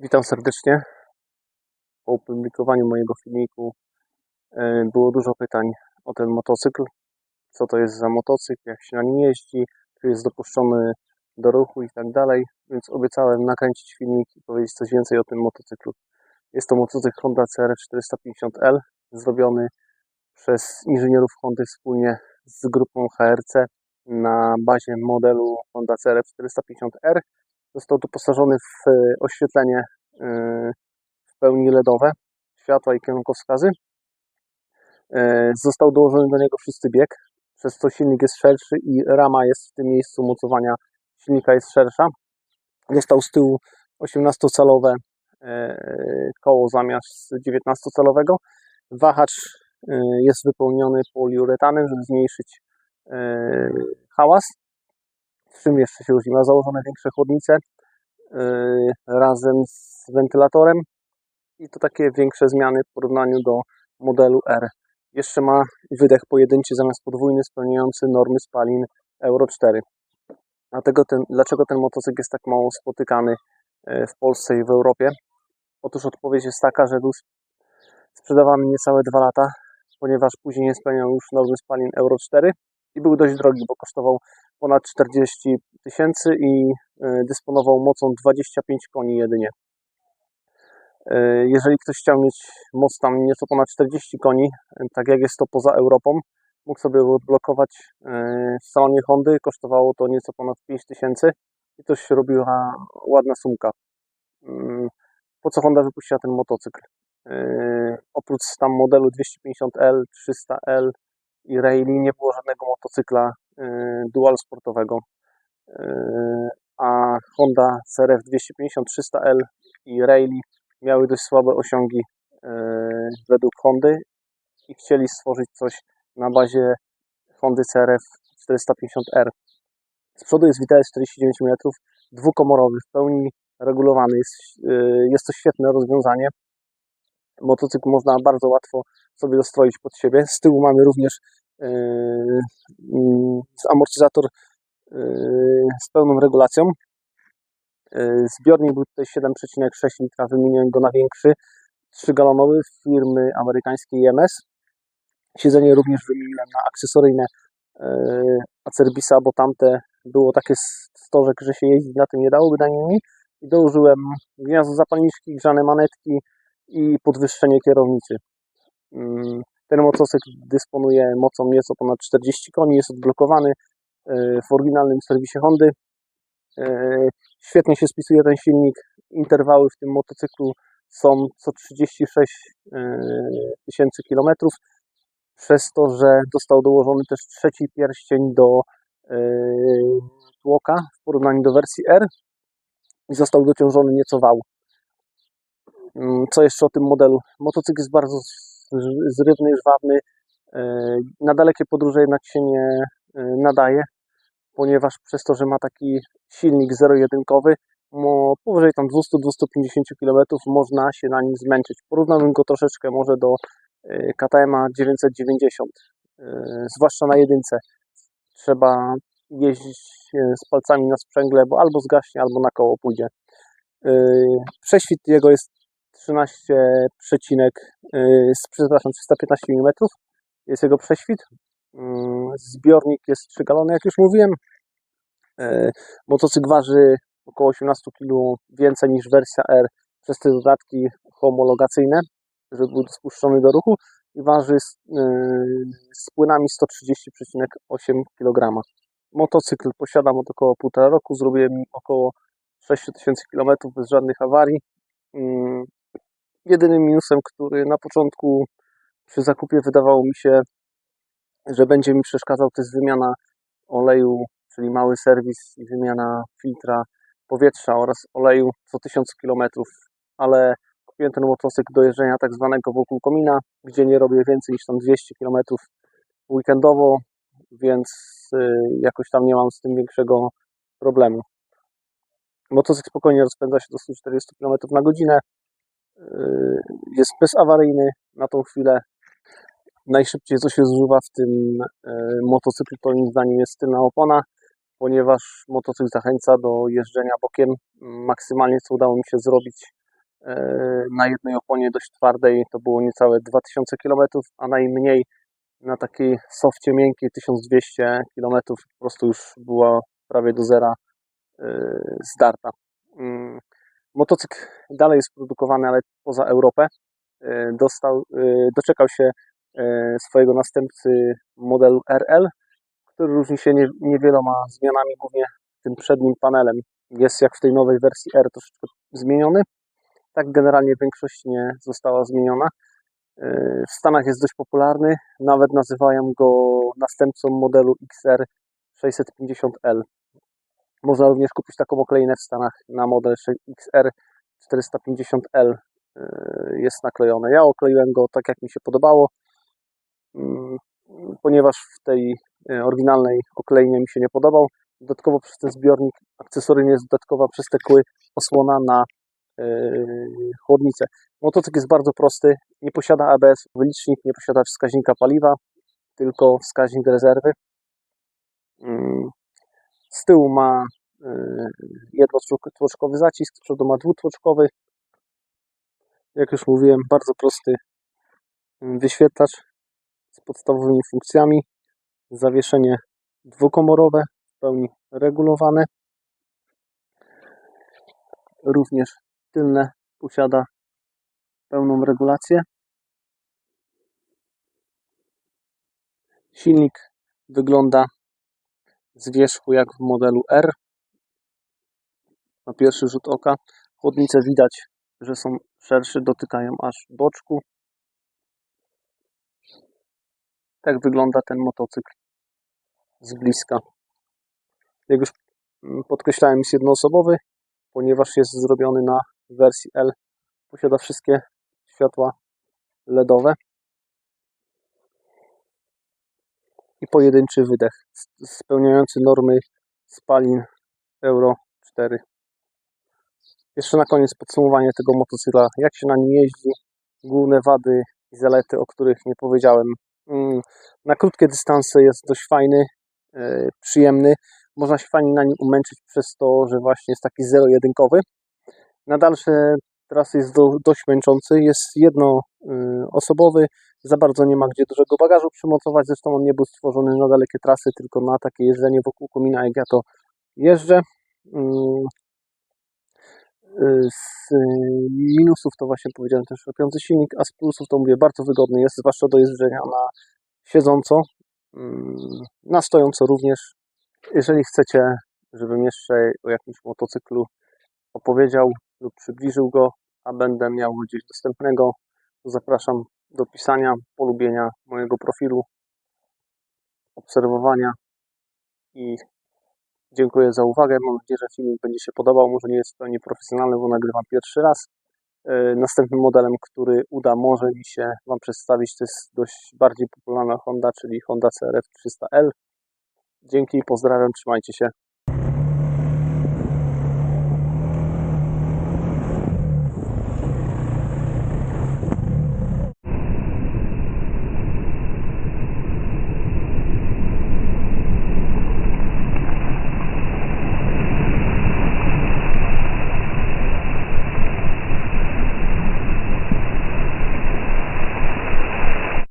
Witam serdecznie. Po opublikowaniu mojego filmiku e, było dużo pytań o ten motocykl. Co to jest za motocykl, jak się na nim jeździ, czy jest dopuszczony do ruchu i tak dalej. Więc obiecałem nakręcić filmik i powiedzieć coś więcej o tym motocyklu. Jest to motocykl Honda CR 450L, zrobiony przez inżynierów Hondy wspólnie z grupą HRC na bazie modelu Honda CR 450R. Został doposażony w e, oświetlenie e, w pełni LEDowe, światła i kierunkowskazy. E, Został dołożony do niego szósty bieg, przez co silnik jest szerszy i rama jest w tym miejscu mocowania silnika jest szersza. Dostał z tyłu 18-calowe koło zamiast 19-calowego. Wahacz jest wypełniony poliuretanem, żeby zmniejszyć hałas czym jeszcze się różni? Ma założone większe chłodnice yy, razem z wentylatorem i to takie większe zmiany w porównaniu do modelu R. Jeszcze ma wydech pojedynczy zamiast podwójny, spełniający normy spalin Euro 4. Dlatego ten, dlaczego ten motocykl jest tak mało spotykany yy, w Polsce i w Europie? Otóż odpowiedź jest taka, że był sprzedawany niecałe 2 lata, ponieważ później nie spełniał już normy spalin Euro 4 i był dość drogi, bo kosztował ponad 40 tysięcy i e, dysponował mocą 25 koni jedynie. E, jeżeli ktoś chciał mieć moc tam nieco ponad 40 koni, e, tak jak jest to poza Europą, mógł sobie odblokować w salonie Hondy. Kosztowało to nieco ponad 5 tysięcy i to się robiła ładna sumka. Mm, po co Honda wypuściła ten motocykl? Oprócz tam modelu 250L, 300L, i Rayleigh nie było żadnego motocykla y, dual sportowego. Y, a Honda CRF 250 300L i Rayleigh miały dość słabe osiągi y, według Hondy i chcieli stworzyć coś na bazie Hondy CRF 450R. Z przodu jest WTS 49 mm, dwukomorowy, w pełni regulowany. Jest, jest to świetne rozwiązanie. Motocykl można bardzo łatwo sobie dostroić pod siebie. Z tyłu mamy również yy, amortyzator yy, z pełną regulacją. Yy, zbiornik był tutaj 7,6 litra, wymieniłem go na większy, 3-galonowy firmy amerykańskiej EMS. Siedzenie również wymieniłem na akcesoryjne Acerbisa, bo tamte było takie stożek, że się jeździć na tym nie dało bynajmniej. I dołożyłem gniazdo zapalniczki, grzane manetki i podwyższenie kierownicy. Ten motocykl dysponuje mocą nieco ponad 40 koni, jest odblokowany e, w oryginalnym serwisie Hondy. E, świetnie się spisuje ten silnik. Interwały w tym motocyklu są co 36 e, tysięcy kilometrów, przez to, że został dołożony też trzeci pierścień do tłoka w porównaniu do wersji R i został dociążony nieco wał. Mm, co jeszcze o tym modelu? Motocykl jest bardzo zrywny, żwawny. E, na dalekie podróże jednak się nie e, nadaje, ponieważ przez to, że ma taki silnik zero-jedynkowy, powyżej tam 200-250 km można się na nim zmęczyć. Porównałbym go troszeczkę może do e, KTM 990, zwłaszcza na jedynce. Trzeba jeździć z palcami na sprzęgle, bo albo zgaśnie, albo na koło pójdzie. Prześwit jego jest 13, y, przepraszam, 315 mm jest jego prześwit. Mm, zbiornik jest 3 galony, jak już mówiłem. E, motocykl waży około 18 kg więcej niż wersja R przez te dodatki homologacyjne, żeby był spuszczony do ruchu i waży z, y, z płynami 130,8 kg. Motocykl posiadam od około 1,5 roku, zrobiłem około 6000 km bez żadnych awarii. Jedynym minusem, który na początku przy zakupie wydawało mi się, że będzie mi przeszkadzał, to jest wymiana oleju, czyli mały serwis i wymiana filtra powietrza oraz oleju co 1000 km, ale kupiłem ten motocykl do jeżdżenia tak zwanego wokół komina, gdzie nie robię więcej niż tam 200 km weekendowo, więc y, jakoś tam nie mam z tym większego problemu. Motocykl spokojnie rozpędza się do 140 km na godzinę, jest bezawaryjny na tą chwilę. Najszybciej co się zużywa w tym y, motocyklu to moim zdaniem jest tylna opona, ponieważ motocykl zachęca do jeżdżenia bokiem. Maksymalnie co udało mi się zrobić e, na jednej oponie dość twardej to było niecałe 2000 km, a najmniej na takiej sofcie miękkiej 1200 km po prostu już była prawie do zera e, zdarta. Mm, Motocykl dalej jest produkowany, ale poza Europę. E, Dostał, e, doczekał się e, swojego następcy modelu RL, który różni się nie- niewieloma zmianami, głównie tym przednim panelem. Jest jak w tej nowej wersji R troszeczkę zmieniony. Tak generalnie większość nie została zmieniona. W Stanach jest dość popularny, nawet nazywają go następcą modelu XR 650L. Można również kupić taką oklejnę w Stanach na model XR 450L. Yy, Jest naklejony. Ja okleiłem go tak, jak mi się podobało, Mm, ponieważ w tej e, oryginalnej oklejnie mi się nie podobał. Dodatkowo przez ten zbiornik akcesoryjnie jest dodatkowa przez te kły osłona na e, chłodnicę. Motocykl jest bardzo prosty, nie posiada ABS, wylicznik, nie posiada wskaźnika paliwa, tylko wskaźnik rezerwy. Mm, Z tyłu ma e, jednotłoczkowy zacisk, z przodu ma dwutłoczkowy. Jak już mówiłem, bardzo prosty mm, wyświetlacz z podstawowymi funkcjami. Zawieszenie dwukomorowe, w pełni regulowane. Również tylne posiada pełną regulację. Silnik wygląda z wierzchu jak w modelu R. Na pierwszy rzut oka. Chłodnice widać, że są szersze, dotykają aż boczku. Tak wygląda ten motocykl z bliska. Jak już mm, podkreślałem, jest jednoosobowy, ponieważ jest zrobiony na wersji L. Posiada wszystkie światła LEDowe i pojedynczy wydech spełniający normy spalin Euro 4. Jeszcze na koniec podsumowanie tego motocykla. Jak się na nim jeździ, główne wady i zalety, o których nie powiedziałem. Mm, Na krótkie dystanse jest dość fajny, e, przyjemny. Można się fajnie na nim umęczyć przez to, że właśnie jest taki zero-jedynkowy. Na dalsze trasy jest do, dość męczący. Jest jednoosobowy, za bardzo nie ma gdzie dużego bagażu przymocować. Zresztą on nie był stworzony na dalekie trasy, tylko na takie jeżdżenie wokół komina, jak ja to jeżdżę. Z y, minusów to właśnie powiedziałem ten szarpiący silnik, a z plusów to mówię bardzo wygodny jest, zwłaszcza do jeżdżenia na siedząco, mm, na stojąco również. Jeżeli chcecie, żebym jeszcze o jakimś motocyklu opowiedział lub przybliżył go, a będę miał gdzieś dostępnego, to zapraszam do pisania, polubienia mojego profilu, obserwowania i dziękuję za uwagę. Mam nadzieję, że filmik będzie się podobał. Może nie jest w pełni profesjonalny, bo nagrywam pierwszy raz. E, Następnym modelem, który uda może mi się Wam przedstawić, to jest dość bardziej popularna Honda, czyli Honda CRF 300L. Dzięki, pozdrawiam, trzymajcie się.